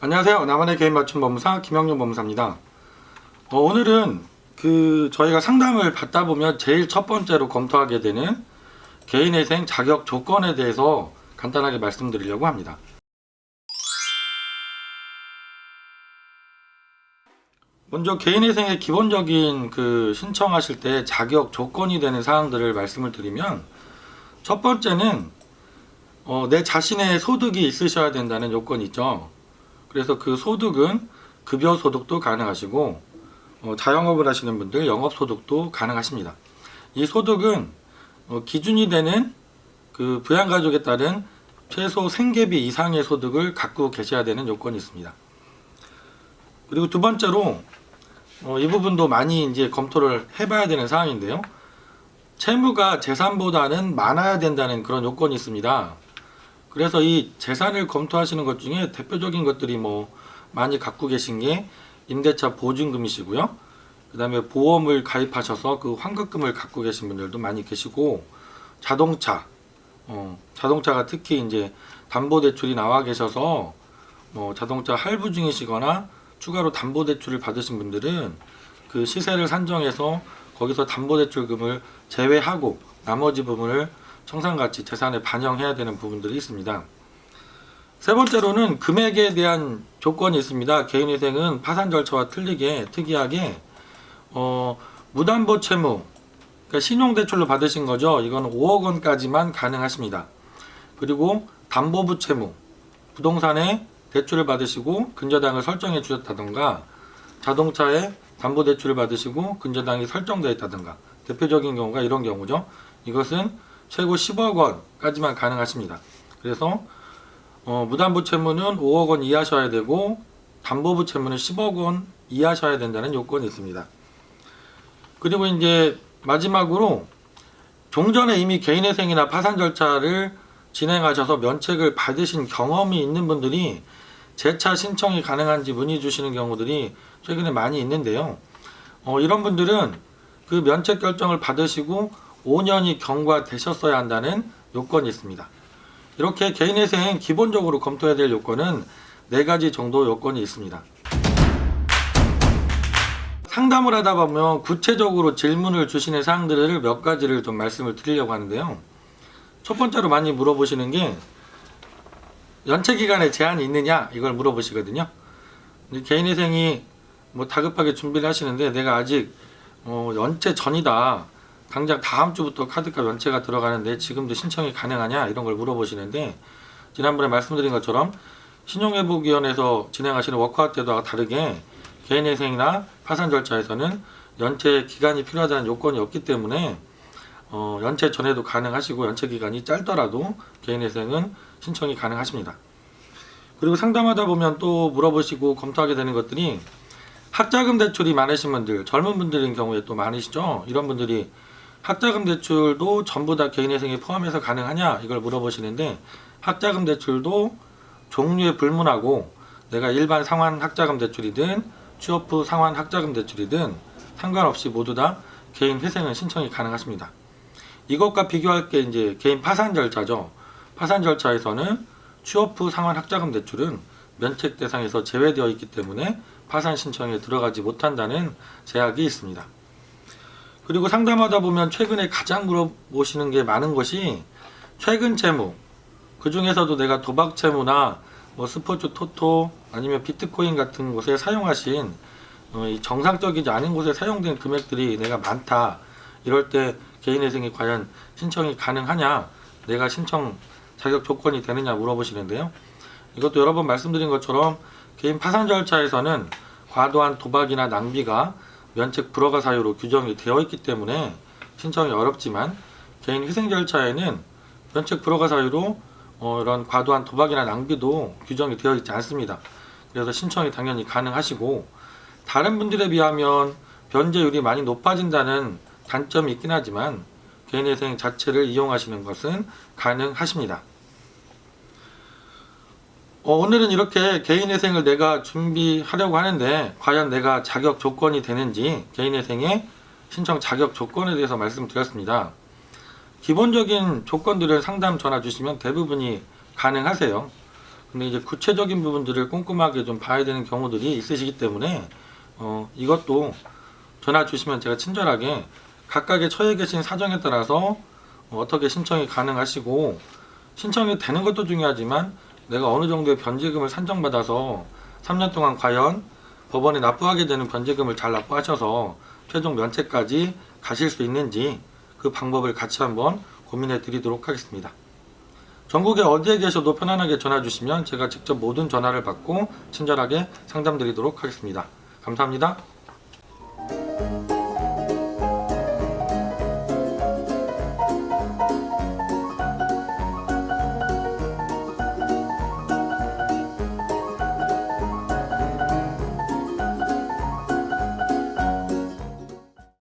안녕하세요. 나만의 개인 맞춤 법무사 김영준 법무사입니다. 어, 오늘은 그 저희가 상담을 받다 보면 제일 첫 번째로 검토하게 되는 개인회생 자격 조건에 대해서 간단하게 말씀드리려고 합니다. 먼저 개인회생의 기본적인 그 신청하실 때 자격 조건이 되는 사항들을 말씀을 드리면 첫 번째는 어, 내 자신의 소득이 있으셔야 된다는 요건이 있죠. 그래서 그 소득은 급여 소득도 가능하시고 어, 자영업을 하시는 분들 영업 소득도 가능하십니다. 이 소득은 어, 기준이 되는 그 부양가족에 따른 최소 생계비 이상의 소득을 갖고 계셔야 되는 요건이 있습니다. 그리고 두 번째로 어, 이 부분도 많이 이제 검토를 해봐야 되는 사항인데요. 채무가 재산보다는 많아야 된다는 그런 요건이 있습니다. 그래서 이 재산을 검토하시는 것 중에 대표적인 것들이 뭐 많이 갖고 계신 게 임대차 보증금이시고요. 그 다음에 보험을 가입하셔서 그 환급금을 갖고 계신 분들도 많이 계시고 자동차, 어, 자동차가 특히 이제 담보 대출이 나와 계셔서 뭐 자동차 할부 중이시거나 추가로 담보 대출을 받으신 분들은 그 시세를 산정해서 거기서 담보 대출금을 제외하고 나머지 부분을 청산가치 재산에 반영해야 되는 부분들이 있습니다. 세 번째로는 금액에 대한 조건이 있습니다. 개인회생은 파산 절차와 틀리게 특이하게 어, 무담보 채무, 그러니까 신용대출로 받으신 거죠. 이건 5억 원까지만 가능하십니다. 그리고 담보부 채무, 부동산에 대출을 받으시고 근저당을 설정해 주셨다던가 자동차에 담보 대출을 받으시고 근저당이 설정되어 있다던가 대표적인 경우가 이런 경우죠. 이것은 최고 10억 원까지만 가능하십니다. 그래서 어, 무담보 채무는 5억 원 이하셔야 되고 담보부 채무는 10억 원 이하셔야 된다는 요건이 있습니다. 그리고 이제 마지막으로 종전에 이미 개인회생이나 파산 절차를 진행하셔서 면책을 받으신 경험이 있는 분들이 재차 신청이 가능한지 문의 주시는 경우들이 최근에 많이 있는데요. 어, 이런 분들은 그 면책 결정을 받으시고 5년이 경과되셨어야 한다는 요건이 있습니다. 이렇게 개인회생 기본적으로 검토해야 될 요건은 네 가지 정도 요건이 있습니다. 상담을 하다 보면 구체적으로 질문을 주시는 사항들을 몇 가지를 좀 말씀을 드리려고 하는데요. 첫 번째로 많이 물어보시는 게 연체 기간에 제한이 있느냐 이걸 물어보시거든요. 개인회생이 뭐 다급하게 준비를 하시는데 내가 아직 어, 연체 전이다. 당장 다음 주부터 카드값 연체가 들어가는데 지금도 신청이 가능하냐 이런 걸 물어보시는데 지난번에 말씀드린 것처럼 신용회복위원회에서 진행하시는 워크아웃 때와 다르게 개인회생이나 파산 절차에서는 연체 기간이 필요하다는 요건이 없기 때문에 어, 연체 전에도 가능하시고 연체 기간이 짧더라도 개인회생은 신청이 가능하십니다. 그리고 상담하다 보면 또 물어보시고 검토하게 되는 것들이 학자금 대출이 많으신 분들, 젊은 분들인 경우에 또 많으시죠. 이런 분들이 학자금 대출도 전부 다 개인회생에 포함해서 가능하냐 이걸 물어보시는데 학자금 대출도 종류에 불문하고 내가 일반 상환 학자금 대출이든 취업 후 상환 학자금 대출이든 상관없이 모두 다 개인 회생은 신청이 가능하십니다. 이것과 비교할 게 이제 개인 파산 절차죠. 파산 절차에서는 취업 후 상환 학자금 대출은 면책 대상에서 제외되어 있기 때문에 파산 신청에 들어가지 못한다는 제약이 있습니다. 그리고 상담하다 보면 최근에 가장 물어보시는 게 많은 것이 최근 채무, 그 중에서도 내가 도박 채무나 뭐 스포츠 토토 아니면 비트코인 같은 곳에 사용하신 어, 이 정상적이지 않은 곳에 사용된 금액들이 내가 많다. 이럴 때 개인회생이 과연 신청이 가능하냐, 내가 신청 자격 조건이 되느냐 물어보시는데요. 이것도 여러 번 말씀드린 것처럼 개인 파산 절차에서는 과도한 도박이나 낭비가 면책 불허가 사유로 규정이 되어 있기 때문에 신청이 어렵지만 개인 희생 절차에는 면책 불허가 사유로 어, 이런 과도한 도박이나 낭비도 규정이 되어 있지 않습니다. 그래서 신청이 당연히 가능하시고 다른 분들에 비하면 변제율이 많이 높아진다는 단점이 있긴 하지만 개인회생 자체를 이용하시는 것은 가능하십니다. 어, 오늘은 이렇게 개인회생을 내가 준비하려고 하는데 과연 내가 자격 조건이 되는지 개인회생의 신청 자격 조건에 대해서 말씀드렸습니다. 기본적인 조건들을 상담 전화 주시면 대부분이 가능하세요. 근데 이제 구체적인 부분들을 꼼꼼하게 좀 봐야 되는 경우들이 있으시기 때문에 어, 이것도 전화 주시면 제가 친절하게 각각의 처해 계신 사정에 따라서 어떻게 신청이 가능하시고 신청이 되는 것도 중요하지만 내가 어느 정도의 변제금을 산정받아서 3년 동안 과연 법원에 납부하게 되는 변제금을 잘 납부하셔서 최종 면책까지 가실 수 있는지 그 방법을 같이 한번 고민해 드리도록 하겠습니다. 전국에 어디에 계셔도 편안하게 전화 주시면 제가 직접 모든 전화를 받고 친절하게 상담 드리도록 하겠습니다. 감사합니다.